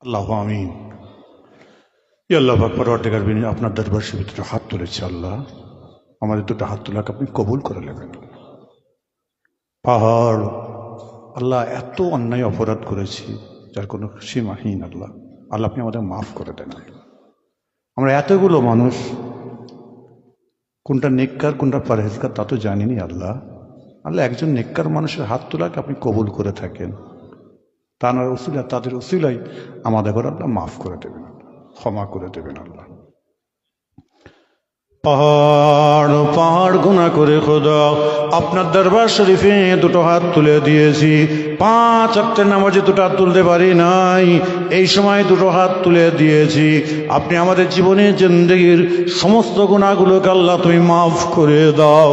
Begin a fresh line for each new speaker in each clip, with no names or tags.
আল্লাহ আমিন। ই আল্লাহ অর্ধেকার বিনি, আপনার দরবার ভিতরে হাত তুলেছে আল্লাহ। আমাদের দুটো হাত তোলাকে আপনি কবুল করে নেবেন। পাহাড়, আল্লাহ এত অন্যায় অপরাধ করেছি, যার কোনো সীমাহীন আল্লাহ। আল্লাহ আপনি আমাদের মাফ করে দেন। আমরা এতগুলো মানুষ, কোনটা নেককার, কোনটা পারহেজকার তা তো জানিনি আল্লাহ। আল্লাহ একজন নেককার মানুষের হাত তোলাকে আপনি কবুল করে থাকেন। তার ওসিলা তাদের ওসিলাই আমাদের ঘর আল্লাহ মাফ করে দেবেন, ক্ষমা করে দেবেন আল্লাহ। পাহাড় পাহাড় গুণা করে খোদা, আপনার দরবার শরীফে দুটো হাত তুলে দিয়েছি। পাঁচ অক্টের নামাজে দুটো হাত তুলতে পারি নাই, এই সময় দুটো হাত তুলে দিয়েছি। আপনি আমাদের জীবনে জিন্দগির সমস্ত গুণাগুলোকে আল্লাহ তুমি মাফ করে দাও।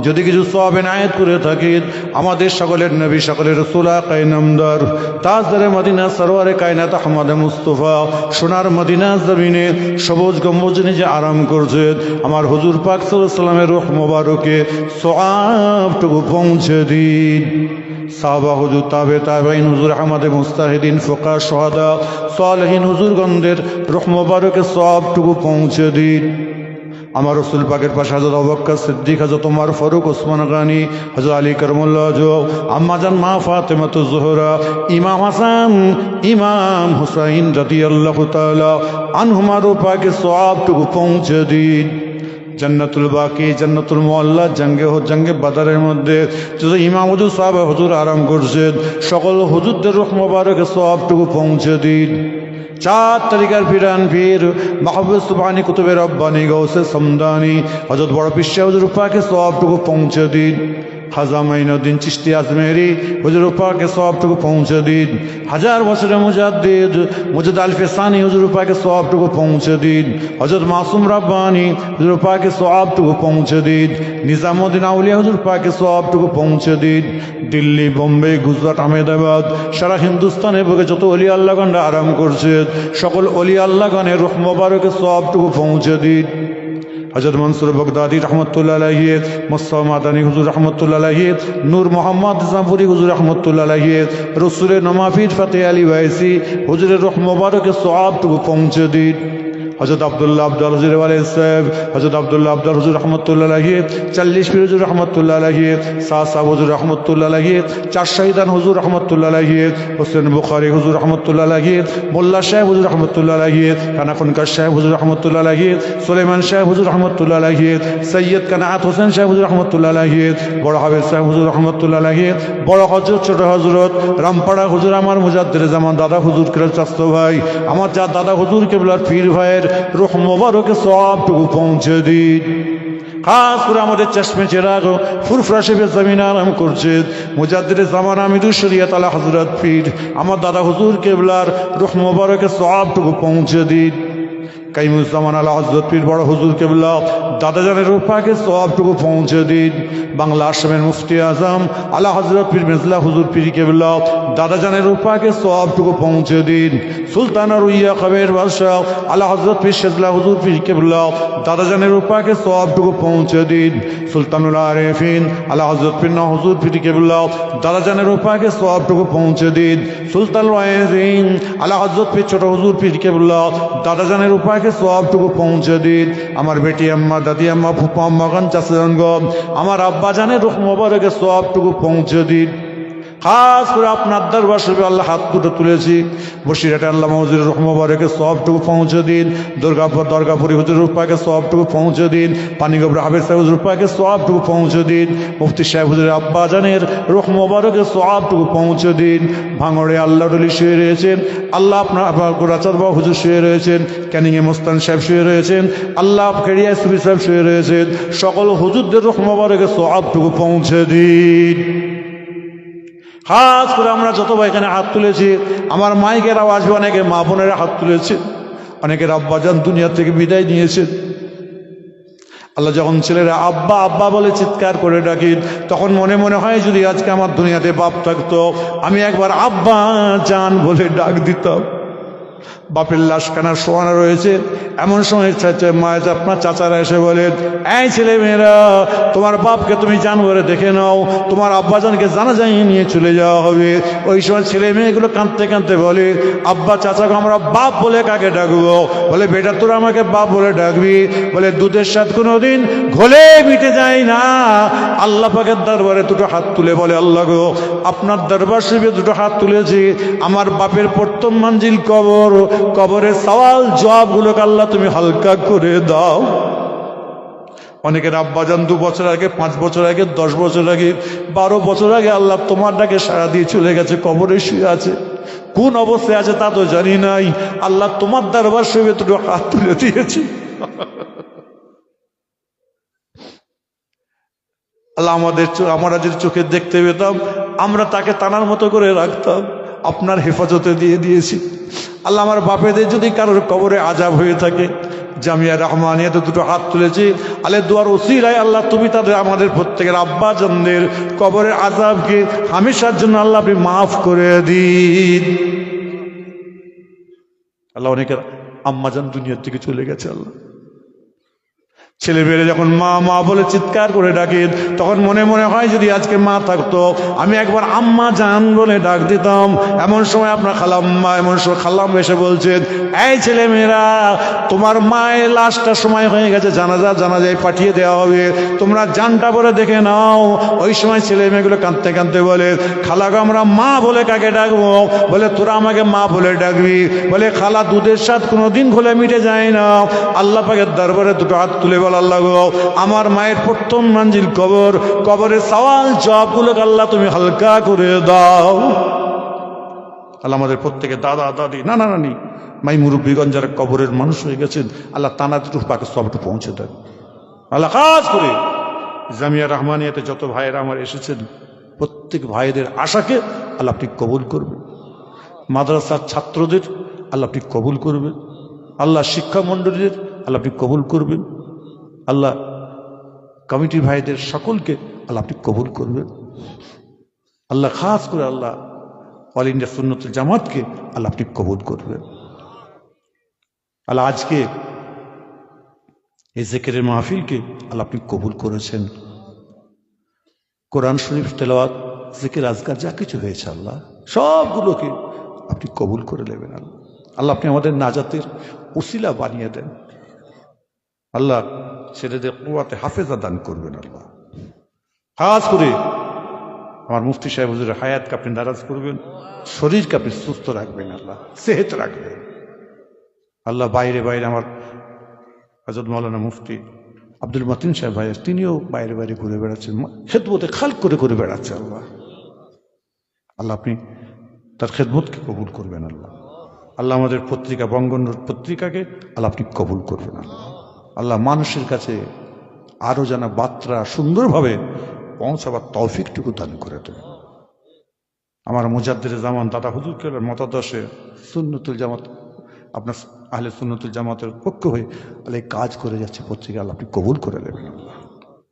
যদি কিছু সব এনায়েত করে থাকি, আমাদের সকলের নবী, সকলের রসুলা কাইনামদার তাজদারে মদিনা সরোয়ারে কায়নাত আহমদ মুস্তফা, সোনার মদিনা জমিনে সবুজ গম্বুজ যে আরাম করছে। আমার হুজুর পাক সাল্লামের রুহ মোবারকে সোয়াবটুকু পৌঁছে দিন। সাহবা হুজুর, তাবে তাবেইন হুজুর আহমদ মুস্তাহিদিন ফোকা সোহাদা, সালহীন হুজুর গন্ধের রুহ মোবারকে সবটুকু পৌঁছে দিন। আমার রসুল পাকের পাশে হাজর অবক্কা সিদ্দিক হাজর তোমার ফারুক, ওসমান গানি হাজর আলী করমুল্লাহ আম্মাজান মা ফাতেমাত জোহরা, ইমাম হাসান, ইমাম হুসাইন রাতি আল্লাহ তালা আনহুমারও পাকে সবটুকু পৌঁছে দিন। জান্নাতুল বাকি, জান্নাতুল মোয়াল্লা জঙ্গে হো জঙ্গে বাদারের মধ্যে ইমাম হুজুর, সাহেব হুজুর আরাম করছেন, সকল হুজুরদের রুখ মোবারকে সবটুকু পৌঁছে দিন। চার তারিখের ফিরান ফির মাহবুব সুবানি কুতুবের রব্বানি গৌসে সমদানি। হজরত বড় পিসা হুজুর পাকে সবটুকু পৌঁছে দিন। খাজা মাইনুদ্দিন চিস্তি আজমেরি, হুজুর পাকে সবটুকু পৌঁছে দিন। হাজার বছরের মুজাদ্দিদ মুজাদ আল ফেসানি হুজুর পাকে সবটুকু পৌঁছে দিন। হজরত মাসুম রাব্বানি, হুজুর পাকে সবটুকু পৌঁছে দিন। নিজামুদ্দিন আউলিয়া, হুজুর পাকে সবটুকু পৌঁছে দিন। দিল্লি, বোম্বে, গুজরাট, আহমেদাবাদ, সারা হিন্দুস্তানে বুকে যত অলি আল্লাহগণরা আরাম করছে, সকল অলি আল্লাহগণের রুহ মোবারকে সবটুকু পৌঁছে দিন। হজরত মনসুর বগদাদি রহমতুল্লাহ মোস্তফা মাদানী হুজুর রহমতুল্লাহ নূর মোহাম্মদ জাফুরি হুজুর রহমতুল্লাহ আলহিয়ে রসুলের নমাফিদ ফতে আলী ভাইসি হুজুরের রহমবারকে সবটুকু পৌঁছে দিন। হজরত আবদুল্লাহ আব্দুল হুজুর সাহেব হজরত আবদুল্লাহ আব্দুল হুজুর রহমতুল্লাহ আলহিয়ে চল্লিশ পীর হুজুর রহমতুল্লাহ আলহিয়ে শাহ সাহ হুজুর রহমতুল্লাহ আলহিয়ে চার শাহিদান হুজুর রহমতুল্লাহ আলহিয়ে হোসেন বুখারি হুজুর রহমতুল্লাহ আলহিয়ে মোল্লা সাহেব হুজুর রহমতুল্লাহ আলহিয়ে কানাখনকার সাহেব হুজুর রহমতুল্লাহ আলহিয়ে সুলেমান সাহেব হুজুর রহমতুল্লাহ আলহিয়ে সৈয়দ কানাত হোসেন সাহেব হুজুর রহমতুল্লাহ আলহিয়ে বড় হাবেদ সাহেব হুজুর রহমতুল্লাহ আলহিয়ে বড় হজরত ছোট হজরত রামপাড়া হুজুর আমার মুজাদ্দের জামান দাদা হুজুর কেরাল চাস্ত ভাই আমার যা দাদা হুজুর কেবলার পীর ভাইয়ের রুহ মোবারকে সবটুকু পৌঁছে দিন। খাস করে আমাদের চশমে চেরাগ ফুরফুরা শেফের জমিন আরাম করছে মুজাদ্দের জামান আমিদুর শরিয়া তালা হজরত পীর। আমার দাদা হুজুর কেবলার রুহ মোবারকে সবটুকু পৌঁছে দিন। কাইমুজ্জামান আলা হজরত পীর বড় হুজুর কেবলা। দাদাজানের রূপাকে সবটুকু পৌঁছে দিন। বাংলা আসামের মুফতি আজম আলা হজরত পীর মেজলা হুজুর পীর কেবলা। দাদাজানের রূপাকে সবটুকু পৌঁছে দিন। সুলতানা রুইয়া কবের বাদশাহ আলা হজরত পীর শেজলা হুজুর পীর কেবলা। দাদাজানের রূপাকে সবটুকু পৌঁছে দিন। সুলতানুল আরেফিন আলা হজরত পীর না হুজুর পীর কেবলা। দাদাজানের রূপাকে সবটুকু পৌঁছে দিন। সুলতান ওয়াইজিন আলা হজরত পীর ছোট হুজুর পীর কেবলা। দাদাজানের উপায়কে সবটুকু পৌঁছে দিন। আমার বেটি আম্মা, দাদি আম্মা ফুপা আম্মা গান চাষে আমার আব্বা জানে রুখ মোবারকে সবটুকু পৌঁছে দিন। খাস করে আপনার দরবার শরীফে আল্লাহ হাত দুটো তুলেছি। বসিরহাটে আল্লাহ মহজুর রহমবারেকে সবটুকু পৌঁছে দিন। দুর্গাপুর দর্গাপুরি হুজুর রূপাকে সবটুকু পৌঁছে দিন। পানিগবর হাবের সাহেব হুজুর রূপাকে সবটুকু পৌঁছে দিন। মুফতি সাহেব হুজুরের আব্বা জানের রহমবারকে সবটুকু পৌঁছে দিন। ভাঙড়ে আল্লাহ ডলি শুয়ে রয়েছেন। আল্লাহ আপনার গোরাচাঁদ বাবু হুজুর শুয়ে রয়েছেন। ক্যানিংয়ে মোস্তান সাহেব শুয়ে রয়েছেন। আল্লাহ খেড়িয়া সুবি সাহেব শুয়ে রয়েছেন। সকল হুজুরদের রহমবারকে সবটুকু পৌঁছে দিন। খাস করে আমরা যত ভাই এখানে হাত তুলেছি, আমার মাইকেরাও আওয়াজ অনেকে মা বোনেরা হাত তুলেছে অনেকের আব্বাজান দুনিয়া থেকে বিদায় নিয়েছে। আল্লাহ যখন ছেলেরা আব্বা আব্বা বলে চিৎকার করে ডাকি, তখন মনে মনে হয় যদি আজকে আমার দুনিয়াতে বাপ থাকতো, আমি একবার আব্বা জান বলে ডাক দিতাম। বাপের লাশখানা শোয়ানো রয়েছে। এমন সময় মায়ের আপনার চাচারা এসে বলে, এই ছেলে মেয়েরা, তোমার বাপকে তুমি জানবরে দেখে নাও। তোমার আব্বাজানকে জানা যায় নিয়ে চলে যাওয়া হবে। ওই সময় ছেলে মেয়েগুলো কাঁদতে কাঁদতে বলে, আব্বা চাচাকে আমরা বাপ বলে কাকে ডাকবো? বলে, বেটা, তোরা আমাকে বাপ বলে ডাকবি। বলে, দুধের স্বাদ কোনোদিন ঘোলে মিটে যায় না। আল্লাহ পাকের দরবারে দুটো হাত তুলে বলে, আল্লাহ গো, আপনার দরবার শিবে দুটো হাত তুলেছি। আমার বাপের প্রথম মঞ্জিল কবর কবরের সওয়াল, জবাবগুলোকে আল্লাহ তুমি হালকা করে দাও। অনেকের আব্বাজান দু বছর আগে, পাঁচ বছর আগে, দশ বছর আগে, বারো বছর আগে আল্লাহ তোমার ডাকে সারা দিয়ে চলে গেছে, কবরে শুয়ে আছে। কোন অবস্থায় আছে তা তো জানি নাই। আল্লাহ তোমার দরবার শুয়ে দুটো হাত তুলে দিয়েছি। আল্লাহ আমাদের আমরা যদি চোখে দেখতে পেতাম, আমরা তাকে টানার মতো করে রাখতাম। আপনার হেফাজতে দিয়ে দিয়েছি। আল্লাহ আমার বাপেদের যদি কারোর কবরে আজাব হয়ে থাকে, জামিয়া রহমানিয়াতে দুটো হাত তুলেছি, আলে দুয়ার ওসিরায় আল্লাহ তুমি তাদের আমাদের প্রত্যেকের আব্বা জনদের কবরের আজাবকে হামেশার জন্য আল্লাহ আপনি মাফ করে দিন। আল্লাহ অনেকের আম্মাজান দুনিয়ার থেকে চলে গেছে আল্লাহ। ছেলে মেয়েরা যখন মা মা বলে চিৎকার করে ডাকে, তখন মনে মনে হয় যদি আজকে মা থাকতো, আমি একবার আম্মা জান বলে ডাক দিতাম। এমন সময় আপনার খালাম্মা, এমন সময় খালাম এসে বলছেন, এই ছেলে মেয়েরা তোমার মায়ের লাশটা সময় হয়ে গেছে, জানাজা, জানাজায় পাঠিয়ে দেওয়া হবে। তোমরা জানটা বলে দেখে নাও। ওই সময় ছেলে মেয়েগুলো কাঁদতে কাঁদতে বলে খালাকে আমরা মা বলে কাকে ডাকবো? বলে, তোরা আমাকে মা বলে ডাকবি। বলে, খালা, দুধের স্বাদ কোনোদিন ঘোলে মিটে যায় না। আল্লাহ পাকের দরবারে দুটো হাত তুলে বল আল্লাহ আমার মায়ের প্রথম মঞ্জিল কবর, কবরের সওয়াল জবগুলোকে আল্লাহ তুমি হালকা করে দাও। আল্লাহ আমাদের প্রত্যেকে দাদা, দাদি না না নানি, মাই মুরব্বীগঞ্জ যারা কবরের মানুষ হয়ে গেছেন, আল্লাহ তানা দুটো পাকে সবটু পৌঁছে দেন। আল্লাহ খাস করে। জামিয়া রহমানিয়াতে যত ভাইয়েরা আমার এসেছেন, প্রত্যেক ভাইদের আশাকে আল্লাহ আপনি কবুল করবেন। মাদ্রাসার ছাত্রদের আল্লাহ আপনি কবুল করবেন। আল্লাহ শিক্ষা মণ্ডলীদের আল্লাহ আপনি কবুল করবেন। আল্লাহ কমিটি ভাইদের সকলকে আল্লাহ আপনি কবুল করবেন। আল্লাহ খাস করে আল্লাহ অল ইন্ডিয়া সুন্নতুল জামাতকে আল্লাহ আপনি কবুল করবেন। আল্লাহ আজকে এই জেকেরের মাহফিলকে আল্লাহ আপনি কবুল করেছেন। কোরআন শরীফ তেলাওয়াত, জিকির, আজকার যা কিছু হয়েছে আল্লাহ, সবগুলোকে আপনি কবুল করে নেবেন আল্লাহ। আল্লাহ আপনি আমাদের নাজাতের উসিলা বানিয়ে দেন। আল্লাহ ছেলেদের কুয়াতে হাফেজা দান করবেন আল্লাহ। খাস করে আমার মুফতি সাহেব হুজুরের হায়াতকে আপনি নারাজ করবেন, শরীরকে আপনি সুস্থ রাখবেন আল্লাহ, সেহেত রাখবেন। আল্লাহ বাইরে বাইরে আমার হজরত মৌলানা মুফতি আব্দুল মতিন সাহেব ভাই, তিনিও বাইরে বাইরে ঘুরে বেড়াচ্ছেন, খেদমতে খাল করে করে বেড়াচ্ছে আল্লাহ। আল্লাহ আপনি তার খেদমতকে কবুল করবেন আল্লাহ। আল্লাহ আমাদের পত্রিকা বঙ্গনুর পত্রিকাকে আল্লাহ আপনি কবুল করবেন আল্লাহ। আল্লাহ মানুষের কাছে আরও যেন বার্তা সুন্দরভাবে পৌঁছাবার তৌফিকটুকু দান করে দেবেন আমার মুজাদ্দের জামান দাদা হুজুর কেলার মতাদর্শে সুন্নতুল জামাত, আপনার আহলে সুন্নতুল জামাতের পক্ষ হয়ে আল্লাহ কাজ করে যাচ্ছে পত্রিকা, আল্লাহ আপনি কবুল করে নেবেন। আল্লাহ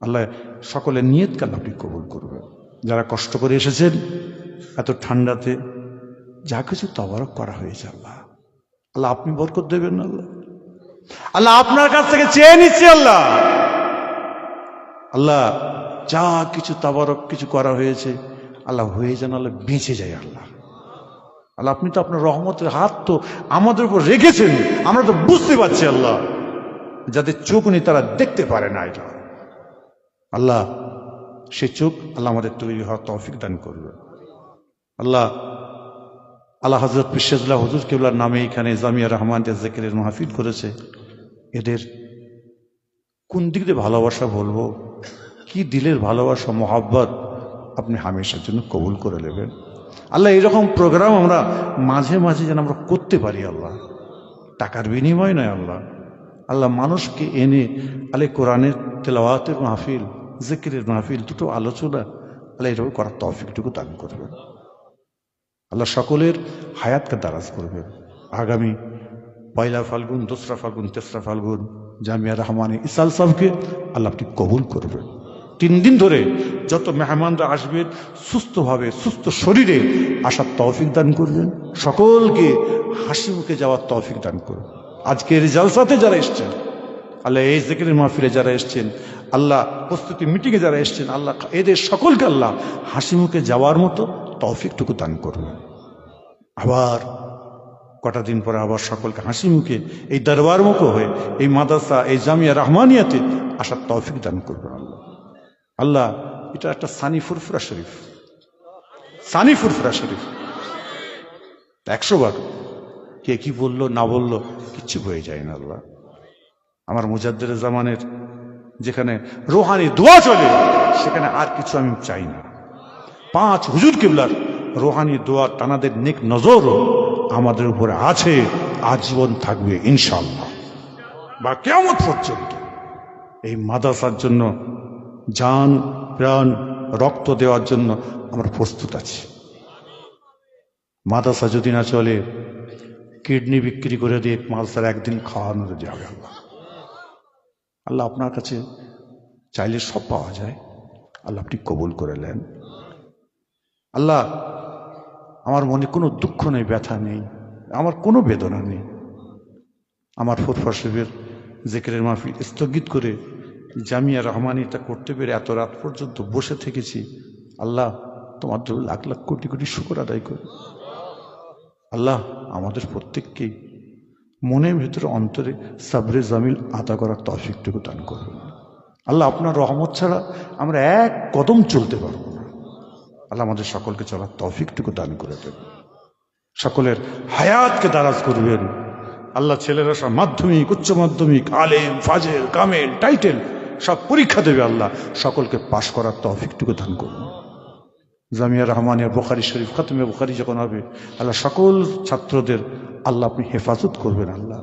আল্লাহ সকলের নিয়তকে আল্লাহ আপনি কবুল করবেন। যারা কষ্ট করে এসেছেন, এত ঠান্ডাতে যা কিছু তবারক করা হয়েছে আল্লাহ। আল্লাহ আপনি বরকত দেবেন আল্লাহ। আল্লাহ আপনার কাছ থেকে চেয়ে নিচ্ছি আল্লাহ। আল্লাহ, যা কিছু তাবারক কিছু করা হয়েছে, আল্লাহ হয়ে যেন আল্লাহ বেঁচে যায় আল্লাহ। আল্লাহ, আপনি তো আপনার রহমতের হাত তো আমাদের উপর রেখেছেন, আমরা তো বুঝতে পারছি আল্লাহ, যাদের চোখ নেই তারা দেখতে পারে না এটা। আল্লাহ, সে চোখ আল্লাহ আমাদের তৈরি হওয়ার তৌফিক দান করবে। আল্লাহ আল্লাহ হজরত পিসাজুল্লাহ হুজুর কেবলার নামে এখানে জামিয়া রহমান জেকেরের মাহফিল করেছে। এদের কোন দিক দিয়ে ভালোবাসা বলব? কি দিলের ভালোবাসা, মোহাব্বত আপনি হামেশার জন্য কবুল করে নেবেন। আল্লাহ এরকম প্রোগ্রাম আমরা মাঝে মাঝে যেন আমরা করতে পারি আল্লাহ। টাকার বিনিময় নয় আল্লাহ। আল্লাহ মানুষকে এনে আলে কোরআনের তেলাওয়াতের মাহফিল, জিকিরের মাহফিল, দুটো আলোচনা আল্লাহ এরকম করার তফিকটুকু দান করবেন। আল্লাহ সকলের হায়াতকে দারাজ করবেন। আগামী পয়লা ফাল্গুন, দোসরা ফাল্গুন, তেসরা ফাল্গুন জামিয়া রহমানে ইসাল সাহকে আল্লাহ আপনি কবুল করবেন। তিন দিন ধরে যত মেহমানরা আসবেন, সুস্থভাবে, সুস্থ শরীরে আসার তৌফিক দান করবেন। সকলকে হাসি মুখে যাওয়ার তৌফিক দান করুন। আজকের জালসাতে যারা এসছেন, আল্লাহ এই জেকের মাহফিলে যারা এসছেন, আল্লাহ প্রস্তুতি মিটিংয়ে যারা এসছেন, আল্লাহ এদের সকলকে আল্লাহ হাসি মুখে যাওয়ার মতো তৌফিকটুকু দান করুন। আবার কটা দিন পরে আবার সকলকে হাসি মুখে এই দরবার মুখো হয়ে এই মাদ্রাসা, এই জামিয়া রহমানিয়াতে আসার তৌফিক দান করবেন আল্লাহ। আল্লাহ, এটা একটা সানি ফুরফুরা শরীফ। সানি ফুরফুরা শরীফ। একশো বার। কে কি বলল, না বলল, কিচ্ছু হয়ে যায় না আল্লাহ। আমার মুজাদ্দের জামানের যেখানে রোহানি দোয়া চলে, সেখানে আর কিছু আমি চাই না। পাঁচ হুজুর কিবলার রোহানি দোয়া টানাদের নেক নজরও আমাদের উপরে আছে, আজীবন থাকবে ইনশাল্লাহ বা কেমন পর্যন্ত এই মাদ্রাসার জন্য যান প্রাণ, রক্ত দেওয়ার জন্য আমরা প্রস্তুত আছি। মাদ্রাসা যদি না চলে, কিডনি বিক্রি করে দিয়ে মাদ্রাসার একদিন খাওয়ানো যাবে আল্লাহ। আল্লাহ আপনার কাছে চাইলে সব পাওয়া যায়। আল্লাহ আপনি কবুল করে নেন। আল্লাহ, আমার মনে কোনো দুঃখ নেই, ব্যথা নেই, আমার কোনো বেদনা নেই। আমার ফুরফা সাহেবের জেকেরের মাহফিল স্থগিত করে জামিয়া রহমানিটা করতে পেরে এত রাত পর্যন্ত বসে থেকেছি। আল্লাহ, তোমার জন্য লাখ লাখ কোটি কোটি শুকর আদায় করি। আল্লাহ, আমাদের প্রত্যেককেই মনের ভেতরে অন্তরে সাবরে জামিল আদা করার তফিকটুকু দান করবেন আল্লাহ, আপনার রহমত ছাড়া আমরা এক কদম চলতে পারব আল্লাহ আমাদের সকলকে চলার তৌফিকটুকু দান করে দেবেন সকলের হায়াতকে দারাজ করবেন। আল্লাহ ছেলেরা সব মাধ্যমিক, উচ্চ মাধ্যমিক, আলেম, ফাজেল, কামেল, টাইটেল সব পরীক্ষা দেবে আল্লাহ। সকলকে পাশ করার তৌফিকটুকু দান করবেন জামিয়া রহমানের বোখারি শরীফ খাতমে বোখারি যখন হবে, আল্লাহ সকল ছাত্রদের আল্লাহ আপনি হেফাজত করবেন আল্লাহ।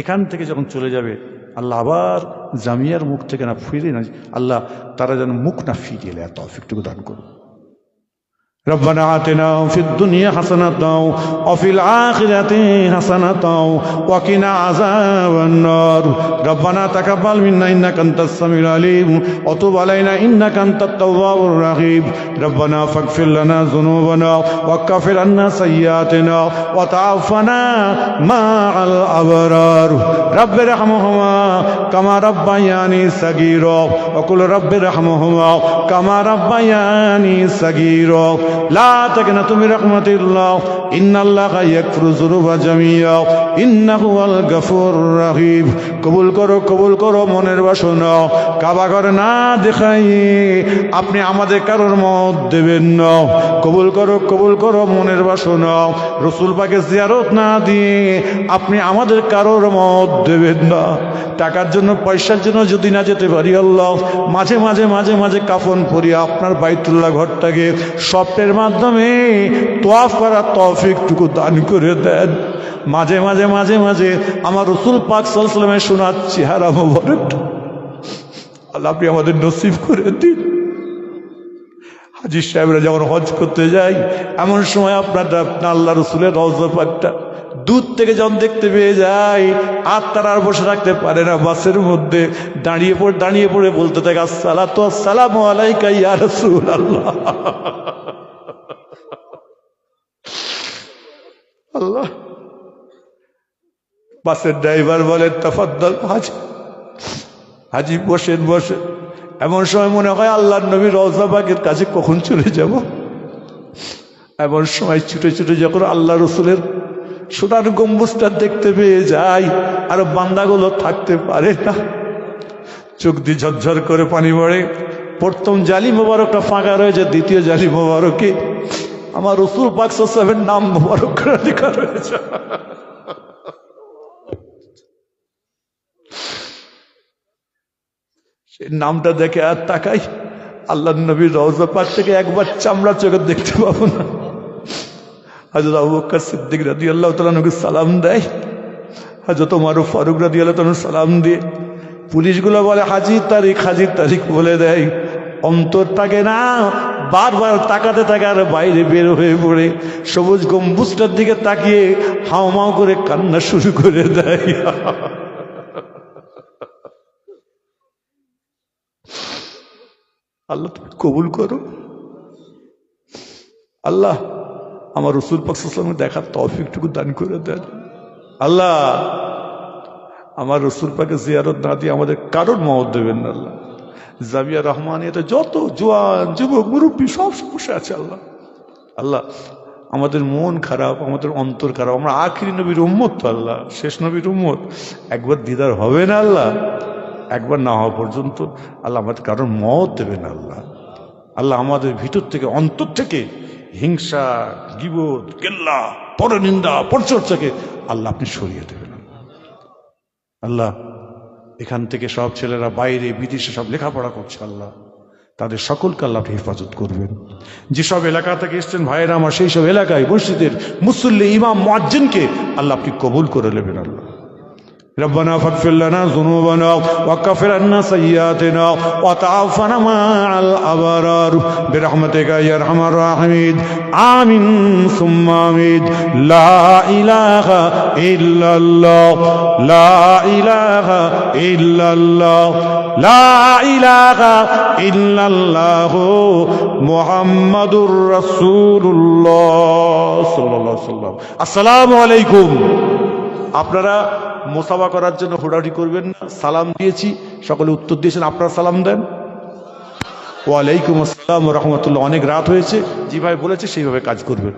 এখান থেকে যখন চলে যাবে, আল্লাহ আবার জামিয়ার মুখ থেকে না ফিরে না আল্লাহ তারা যেন মুখ না ফিরিয়ে তৌফিকটুকু দান করুন। ربنا آتنا في الدنيا حسنة وفي الآخرة حسنة وقنا عذاب النار. ربنا تقبل منا إنك أنت السميع العليم وتب علينا إنك أنت التواب الرحيم. ربنا فاغفر لنا ذنوبنا وكفر عنا سيئاتنا وتعفنا مع الأبرار. رب ارحمهما كما ربياني صغيرا. وقل رب ارحمهما كما ربياني صغيرا. কবুল করো কবুল করো মনের বাসনা। কাবাঘর না দেখাই আপনি আমাদের কারোর মত দেবেন না। কবুল করো কবুল করো মনের বাসন। রসুল পাকে জিয়ারত না দিয়ে আপনি আমাদের কারোর মত দেবেন না। টাকার জন্য, পয়সার জন্য যদি না যেতে পারি, আল্লাহ। মাঝে মাঝে মাঝে মাঝে কাফন পরিয়া আপনার বাইতুল্লাহ ঘরটাকে সব স্বপ্নের মাধ্যমে তোয়াফ করার তৌফিকটুকু দান করে দেন। মাঝে মাঝে মাঝে মাঝে আমার রসুল পাক সাল্লামের শোনার চেহারা মোবারকটা আল্লাহ আপনি আমাদের নসিব করে দিন। হাজির সাহেবরা যখন হজ করতে যাই এমন সময় আপনার আল্লাহ রসুলের রওজা পাকটা দূর থেকে যখন দেখতে পেয়ে যায়, আর তারা আর বসে থাকতে পারে না বাসের মধ্যে। দাঁড়িয়ে পড়ে দাঁড়িয়ে পড়ে বলতে থাকে আসসালাম আলাইকা ইয়া রসুল আল্লাহ। বাসের ড্রাইভার বলেন তফাদ্দল হাজি। হাজি বসেন বসে এমন সময় মনে হয় আল্লাহ নবী রওজাবাগের কাছে কখন চলে যাব? এমন সময় ছুটে ছুটে যখন আল্লাহ রসুলের সোনার গম্বুজটা দেখতে পেয়ে যায় আর বান্দাগুলো থাকতে পারে না। চোখ দিয়ে ঝরঝর করে পানি পড়ে। প্রথম জালি মোবারকটা ফাঁকা রয়েছে, দ্বিতীয় জালি মোবারকে আমার রসুল পাক সাহেবের নাম লেখা রয়েছে। সেই নামটা দেখে আর তাকাই, আল্লাহ নবীর রওজা পাক থেকে একবার চামড়া চোখে দেখতে পাবো না। হাজর আবু সিদ্দিক রাদি আল্লাহ তালকে সালাম দেয় হাজরত মারুফ ফারুক রাদি আল্লাহ তালন সালাম দিয়ে পুলিশগুলো বলে, হাজির তারিখ হাজির তারিখ বলে দেয়। অন্তর থাকে না বারবার তাকাতে থাকে আর বাইরে বের হয়ে পড়ে, সবুজ গম্বুজটার দিকে তাকিয়ে হাও মাও করে কান্না শুরু করে দেয়। আল্লাহ তুমি কবুল করো। আল্লাহ
আমার রসুল পাকসালামে দেখার তফিকটুকু দান করে দেন। আল্লাহ আমার রসুল পাকে জিয়ারত না দিয়ে আমাদের কারোর মহৎ দেবেন আল্লাহ। জাবিয়া রহমানিয়াতে যত জোয়ান যুবক, মুরব্বী, সব সমস্যা আছে আল্লাহ। আল্লাহ, আমাদের মন খারাপ, আমাদের অন্তর খারাপ, আমরা আখিরি নবীর উম্মত তো আল্লাহ, শেষ নবীর উম্মত। একবার দিদার হবে না আল্লাহ, একবার না হওয়া পর্যন্ত আল্লাহ আমাদের কারোর মত দেবে না আল্লাহ। আল্লাহ আমাদের ভিতর থেকে, অন্তর থেকে হিংসা গিবোধ কেল্লা, পরনিন্দা, পরচর্চাকে আল্লাহ আপনি সরিয়ে দেবেন। আল্লাহ আল্লাহ এখান থেকে সব ছেলেরা বাইরে, বিদেশে সব লেখাপড়া করছে আল্লাহ। তাদের সকলকে আল্লাহ হেফাজত করবেন। যেসব এলাকা থেকে এসছেন ভাইয়েরা, আমার সেই সব এলাকায় মসজিদের মুসল্লি, ইমাম মহাজ্জিনকে আল্লাহ আপনি কবুল করে নেবেন আল্লাহ। ربنا فاغفر لنا ذنوبنا وكفر عنا سيئاتنا وتعافنا مع الابرار برحمتك يا ارحم الراحمين امين ثم امين لا اله الا الله لا اله الا الله لا اله الا الله محمد رسول الله صلى الله عليه وسلم السلام عليكم আপনারা মোসাফা করার জন্য হুড়াহুড়ি করবেন না সালাম দিয়েছি, সকলে উত্তর দিয়েছেন, আপনার সালাম দেন। ওয়ালাইকুম আসসালাম রহমতুল্লাহ, অনেক রাত হয়েছে যেভাবে বলেছে সেইভাবে কাজ করবেন।